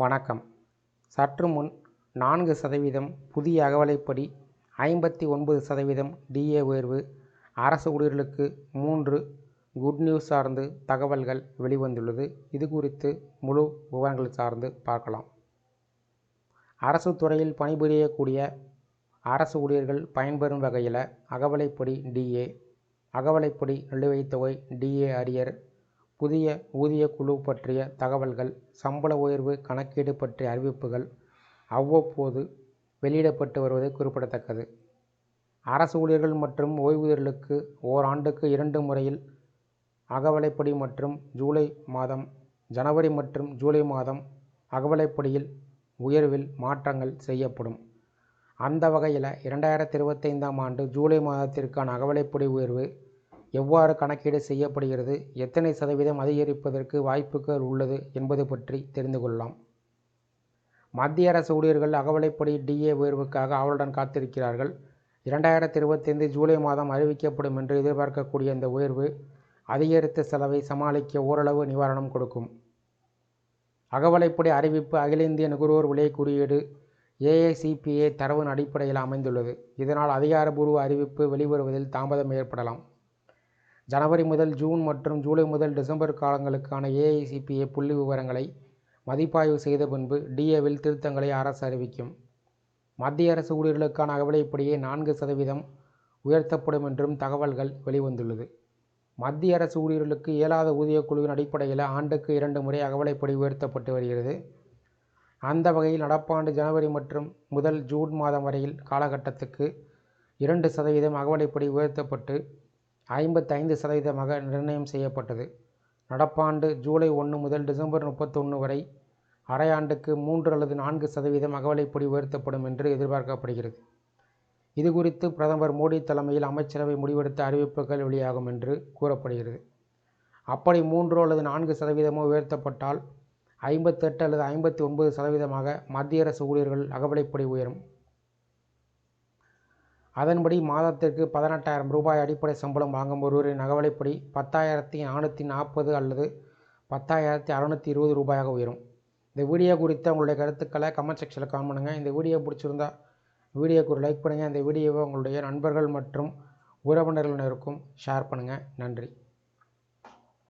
வணக்கம். சற்று முன் நான்கு சதவீதம் புதிய அகவலைப்படி ஐம்பத்தி ஒன்பது சதவீதம் டிஏ உயர்வு. அரசு ஊழியர்களுக்கு மூன்று குட் நியூஸ் சார்ந்து தகவல்கள் வெளிவந்துள்ளது. இது குறித்து முழு விவரங்கள் சார்ந்து பார்க்கலாம். அரசு துறையில் பணிபுரியக்கூடிய அரசு ஊழியர்கள் பயன்பெறும் வகையில் அகவலைப்படி டிஏ அகவலைப்படி நிலுவைத் தொகை டிஏ அரியர் புதிய ஊதியக் குழு பற்றிய தகவல்கள் சம்பள உயர்வு கணக்கீடு பற்றிய அறிவிப்புகள் அவ்வப்போது வெளியிடப்பட்டு வருவது குறிப்பிடத்தக்கது. அரசு ஊழியர்கள் மற்றும் ஓய்வூதியர்களுக்கு ஓராண்டுக்கு இரண்டு முறையில் அகவலைப்படி மற்றும் ஜூலை மாதம் ஜனவரி மற்றும் ஜூலை மாதம் அகவலைப்படியில் உயர்வில் மாற்றங்கள் செய்யப்படும். அந்த வகையில் இரண்டாயிரத்தி இருபத்தைந்தாம் ஆண்டு ஜூலை மாதத்திற்கான அகவலைப்படி உயர்வு எவ்வாறு கணக்கீடு செய்யப்படுகிறது? எத்தனை சதவீதம் அதிகரிப்பதற்கு வாய்ப்புகள் உள்ளது என்பது பற்றி தெரிந்து கொள்ளலாம். மத்திய அரசு ஊழியர்கள் அகவலைப்படி டிஏ உயர்வுக்காக ஆவலுடன் காத்திருக்கிறார்கள். இரண்டாயிரத்தி இருபத்தைந்து ஜூலை மாதம் அறிவிக்கப்படும் என்று எதிர்பார்க்கக்கூடிய இந்த உயர்வு அதிகரித்த செலவை சமாளிக்க ஓரளவு நிவாரணம் கொடுக்கும். அகவலைப்படி அறிவிப்பு அகில இந்திய நுகர்வோர் விலை குறியீடு ஏஐசிபிஏ தரவின் அடிப்படையில் அமைந்துள்ளது. இதனால் அதிகாரபூர்வ அறிவிப்பு வெளிவருவதில் தாமதம் ஏற்படலாம். ஜனவரி முதல் ஜூன் மற்றும் ஜூலை முதல் டிசம்பர் காலங்களுக்கான ஏஐசிபிஏ புள்ளி விவரங்களை மதிப்பாய்வு செய்த பின்பு டிஏவில் திருத்தங்களை அரசு அறிவிக்கும். மத்திய அரசு ஊழியர்களுக்கான அகவிலைப்படியே நான்கு சதவீதம் உயர்த்தப்படும் என்றும் தகவல்கள் வெளிவந்துள்ளது. மத்திய அரசு ஊழியர்களுக்கு இயலாத ஊதியக் குழுவின் அடிப்படையில் ஆண்டுக்கு இரண்டு முறை அகவலைப்படி உயர்த்தப்பட்டு வருகிறது. அந்த வகையில் நடப்பாண்டு ஜனவரி மற்றும் முதல் ஜூன் மாதம் வரையில் காலகட்டத்துக்கு இரண்டு சதவீதம் அகவலைப்படி உயர்த்தப்பட்டு ஐம்பத்தைந்து சதவீதமாக நிர்ணயம் செய்யப்பட்டது. நடப்பாண்டு ஜூலை ஒன்று முதல் டிசம்பர் முப்பத்தொன்று வரை அரையாண்டுக்கு மூன்று அல்லது நான்கு சதவீதம் அகவலைப்படி உயர்த்தப்படும் என்று எதிர்பார்க்கப்படுகிறது. இது குறித்து பிரதமர் மோடி தலைமையில் அமைச்சரவை முடிவெடுத்த அறிவிப்புகள் வெளியாகும் என்று கூறப்படுகிறது. அப்படி மூன்று அல்லது நான்கு சதவீதமோ உயர்த்தப்பட்டால் ஐம்பத்தெட்டு அல்லது ஐம்பத்தி ஒன்பது சதவீதமாக மத்திய அரசு ஊழியர்கள் அகவலைப்படி உயரும். அதன்படி மாதத்திற்கு பதினெட்டாயிரம் ரூபாய் அடிப்படை சம்பளம் வாங்கும் ஒருவரின் அகவலைப்படி பத்தாயிரத்தி நானூற்றி நாற்பது அல்லது பத்தாயிரத்தி அறநூற்றி இருபது ரூபாயாக உயரும். இந்த வீடியோ குறித்த உங்களுடைய கருத்துக்களை கமெண்ட் செக்ஷனில் காமெண்ட் பண்ணுங்கள் இந்த வீடியோ பிடிச்சிருந்தா வீடியோக்கு ஒரு லைக் பண்ணுங்கள் இந்த வீடியோவை உங்களுடைய நண்பர்கள் மற்றும் உறவினர்களினருக்கும் ஷேர் பண்ணுங்கள் நன்றி.